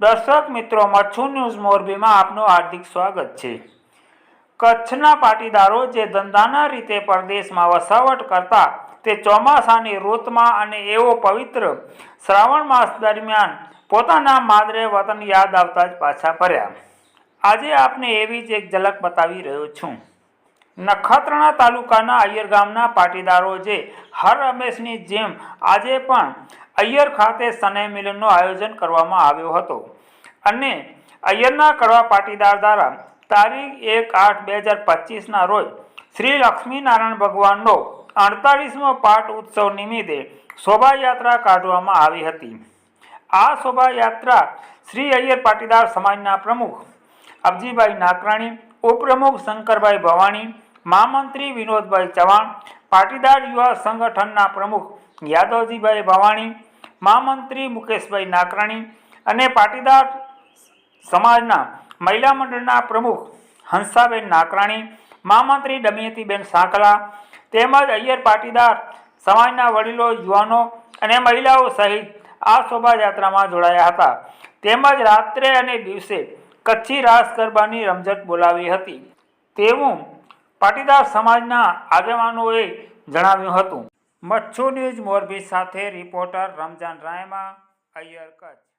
દર્શક મિત્રો, મચ્છુ ન્યૂઝ મોરબીમાં આપનું હાર્દિક સ્વાગત છે. કચ્છના પાટીદારો જે ધંધાના રીતે પરદેશમાં વસાવટ કરતા, તે ચોમાસાની ઋતુમાં અને એવો પવિત્ર શ્રાવણ માસ દરમિયાન પોતાના માદરે વતન યાદ આવતા જ પાછા ફર્યા. આજે આપને એવી જ એક ઝલક બતાવી રહ્યો છું. નખત્રાણા તાલુકાના અય્યર ગામના પાટીદારો જે હર હંમેશની જેમ આજે પણ અય્યર ખાતે સને મિલનનું આયોજન કરવામાં આવ્યો હતો. અને અય્યરના કડવા પાટીદાર દ્વારા તારીખ એક આઠ બે હજાર પચીસના રોજ શ્રી લક્ષ્મીનારાયણ ભગવાનનો અડતાલીસમો પાઠ ઉત્સવ નિમિત્તે શોભાયાત્રા કાઢવામાં આવી હતી. આ શોભાયાત્રા શ્રી અય્યર પાટીદાર સમાજના પ્રમુખ અબજીભાઈ નાકરાણી, ઉપપ્રમુખ શંકરભાઈ ભવાણી મહામંત્રી વિનોદભાઈ ચવાણ, પાટીદાર યુવા સંગઠનના પ્રમુખ યાદવજીભાઈ ભવાણી, મહામંત્રી મુકેશભાઈ નાકરાણી અને પાટીદાર સમાજના મહિલા મંડળના પ્રમુખ હંસાબેન નાકરાણી, મહામંત્રી દમયંતીબેન સાંકલા તેમજ અય્યર પાટીદાર સમાજના વડીલો, યુવાનો અને મહિલાઓ સહિત આ શોભાયાત્રામાં જોડાયા હતા. તેમજ રાત્રે અને દિવસે કચ્છી રાસ ગરબાની રમઝટ બોલાવી હતી. તેવું પાટીદાર સમાજના આગેવાનોએ જણાવ્યું હતું. મચ્છુ ન્યૂઝ મોરબી સાથે રિપોર્ટર રમજાન રાયમા અય્યર કચ્છ.